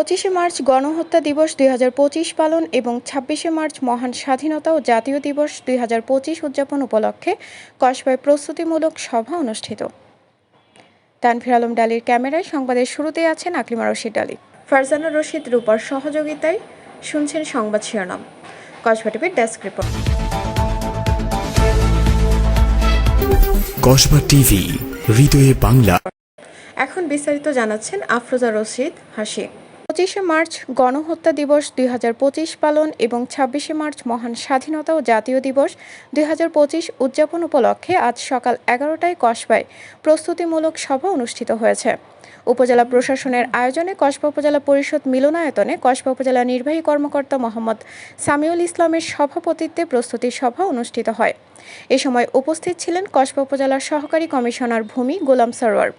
পঁচিশে মার্চ গণহত্যা দিবস দুই পালন এবং ছাব্বিশে মার্চ মহান স্বাধীনতা ও জাতীয় দিবস দুই উদযাপন উপলক্ষে কসবায় প্রস্তুতিমূলক সভা অনুষ্ঠিত। তানভীর আলম ডালির ক্যামেরায় সংবাদের শুরুতেই আছেন আকলিমা রশিদ ডালি। ফারজানা রশিদ রূপার সহযোগিতায় শুনছেন সংবাদ শিরোনাম। কসবা টিভির ডেস্ক রিপোর্ট। কসবা টিভি হৃদয়ে বাংলা। এখন বিস্তারিত জানাচ্ছেন আফরোজা রশিদ হাসি। পঁচিশে মার্চ গণহত্যা দিবস দুই হাজার পঁচিশ পালন এবং ছাব্বিশে মার্চ মহান স্বাধীনতা ও জাতীয় দিবস দুই হাজার পঁচিশ উদযাপন উপলক্ষে আজ সকাল এগারোটায় কসবায় প্রস্তুতিমূলক সভা অনুষ্ঠিত হয়েছে। উপজেলা প্রশাসনের আয়োজনে কসবা উপজেলা পরিষদ মিলনায়তনে কসবা উপজেলা নির্বাহী কর্মকর্তা মোহাম্মদ সামিউল ইসলামের সভাপতিত্বে প্রস্তুতি সভা অনুষ্ঠিত হয়। এ সময় উপস্থিত ছিলেন কসবা উপজেলার সহকারী কমিশনার ভূমি গোলাম সরওয়ার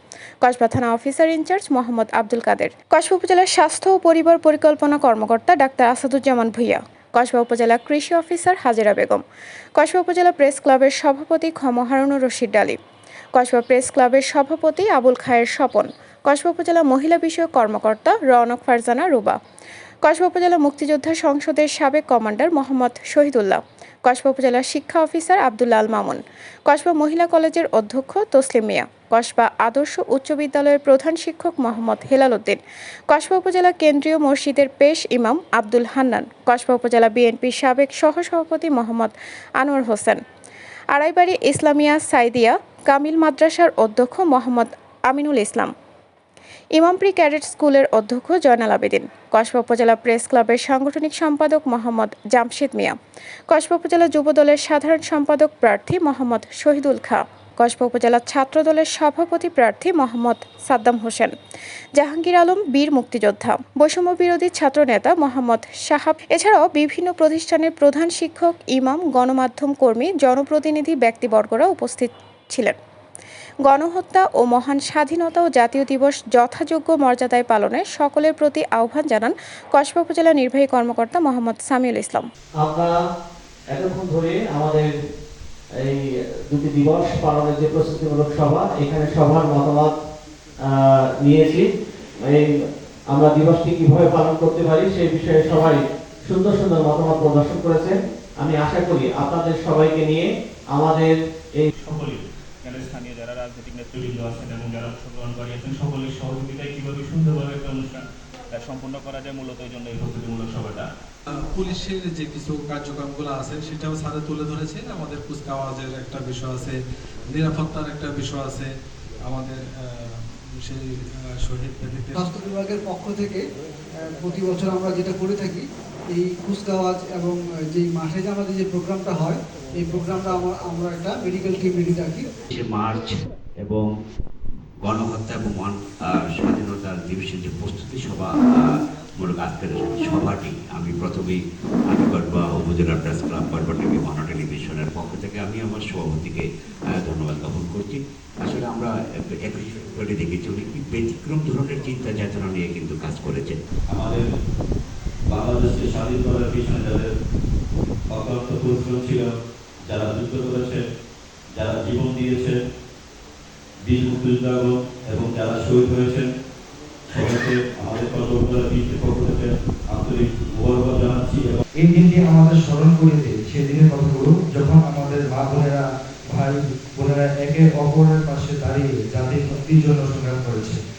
কসবা থানা officer in charge Mohammad Abdul Kader, Kasba উপজেলার স্বাস্থ্য ও পরিবার পরিকল্পনা কর্মকর্তা ডাক্তার আসাদুজ্জামান ভুইয়া, কসবা উপজেলা কৃষি অফিসার হাজিরা বেগম, কসবা উপজেলা প্রেস ক্লাবের সভাপতি ক্ষম হারুনুর রশিদ ডালি, কসবা প্রেস ক্লাবের সভাপতি আবুল খায়ের স্বপন কসবা উপজেলা মহিলা বিষয়ক কর্মকর্তা রওনক ফারজানা রুবা। কসবা উপজেলা মুক্তিযোদ্ধা সংসদের সাবেক কমান্ডার মোহাম্মদ শহীদুল্লাহ। কসবা উপজেলা শিক্ষা অফিসার আব্দুল্লাল মামুন। কসবা মহিলা কলেজের অধ্যক্ষ তসলিম মিয়া। কসবা আদর্শ উচ্চ বিদ্যালয়ের প্রধান শিক্ষক মোহাম্মদ হেলাল উদ্দিন। কসবা উপজেলা কেন্দ্রীয় মসজিদের পেশ ইমাম আব্দুল হান্নান। কসবা উপজেলা বিএনপির সাবেক সহসভাপতি মোহাম্মদ আনোয়ার হোসেন। আড়াইবাড়ি ইসলামিয়া সাইদিয়া কামিল মাদ্রাসার অধ্যক্ষ মোহাম্মদ আমিনুল ইসলাম। ইমামপ্রি ক্যাডেট স্কুলের অধ্যক্ষ জয়নাল আবেদিন, কসবা উপজেলা প্রেস ক্লাবের সাংগঠনিক সম্পাদক মোহাম্মদ জামশেদ মিয়া, কসবা উপজেলা যুব দলের সাধারণ সম্পাদক প্রার্থী মোহাম্মদ শহীদুল খা, কসবা উপজেলা ছাত্র দলের সভাপতি প্রার্থী মোহাম্মদ সাদ্দাম হোসেন, জাহাঙ্গীর আলম বীর মুক্তিযোদ্ধা, বৈষম্য বিরোধী ছাত্র নেতা মোহাম্মদ সাহাব এছাড়াও বিভিন্ন প্রতিষ্ঠানের প্রধান শিক্ষক, ইমাম, গণমাধ্যম কর্মী, জনপ্রতিনিধি, ব্যক্তিবর্গরা উপস্থিত ছিলেন। গণহত্যা ও মহান স্বাধীনতা ও জাতীয় দিবস যথাযোগ্য মর্যাদায় পালনে সকলের প্রতি আহ্বান জানান কসবা উপজেলা নির্বাহী কর্মকর্তা মোহাম্মদ সামিউল ইসলাম। আমরা এতক্ষণ ধরে আমাদের এই দুটি দিবস পালনের যে প্রস্তুতিমূলক সভা, এখানে সবার মতামত নিয়েছি। এই আমরা দিবসটি কীভাবে পালন করতে পারি সেই বিষয়ে সবাই সুন্দর সুন্দর মতামত প্রদর্শন করেছেন। আমি আশা করি আপনাদের সবাইকে নিয়ে আমাদের এই সকলেই এখানে স্থানীয় যারা রাজনৈতিক নেতৃবৃন্দ আছেন এবং যারা অংশগ্রহণ করিয়েছেন সকলের সহযোগিতায় কীভাবে সুন্দরভাবে একটা অনুষ্ঠান সম্পন্ন করা যায় মূলত এই জন্য এই প্রস্তুতিমূলক সভাটা। পুলিশের যে কিছু কার্যক্রমগুলো আছে সেটাও স্যারে তুলে ধরেছেন। আমাদের কুচকাওয়াজের একটা বিষয় আছে নিরাপত্তার একটা বিষয় আছে। আমাদের সেই শহীদ স্বাস্থ্য বিভাগের পক্ষ থেকে আহ, প্রতি বছর আমরা যেটা করে থাকি এই কুচকাওয়াজ এবং যেই মাঠে যে আমাদের যে প্রোগ্রামটা হয় এই প্রোগ্রামটা আমরা আমরা একটা মেডিকেল টিম রেডি রাখি যে মার্চ এবং গণহত্যা এবং আহ, স্বাধীনতার দিবসের যে প্রস্তুতি সভা মূলক আজকের সভাটি আমি প্রথমেই আমি কটবা উপজেলা প্রেস ক্লাব কটবা টিভি মহানা টেলিভিশনের পক্ষ থেকে আমি আমার সভাপতিকে ধন্যবাদ জ্ঞাপন করছি। আসলে আমরা করে দেখেছি উনি কি ব্যতিক্রম ধরনের চিন্তা চেতনা নিয়ে কিন্তু কাজ করেছেন। আমাদের বাংলাদেশকে স্বাধীন করার পিছনে যাদের অক্লান্ত পরিশ্রম ছিল, যারা যুদ্ধ করেছে, যারা জীবন দিয়েছে, বীর মুক্তিযোদ্ধাগুলো এবং যারা শহীদ হয়েছেন, সবাইকে আমাদের কর্মকর্তা বীরের পক্ষ থেকে আন্তরিক মোবারকবাদ জানাচ্ছি এই দিনটি আমাদের স্মরণ করে দেয় সেদিনের কথাগুলো যখন আমাদের মা বোনেরা ভাই বোনেরা একে অপরের পাশে দাঁড়িয়ে জাতির মুক্তির জন্য সংগ্রাম করেছে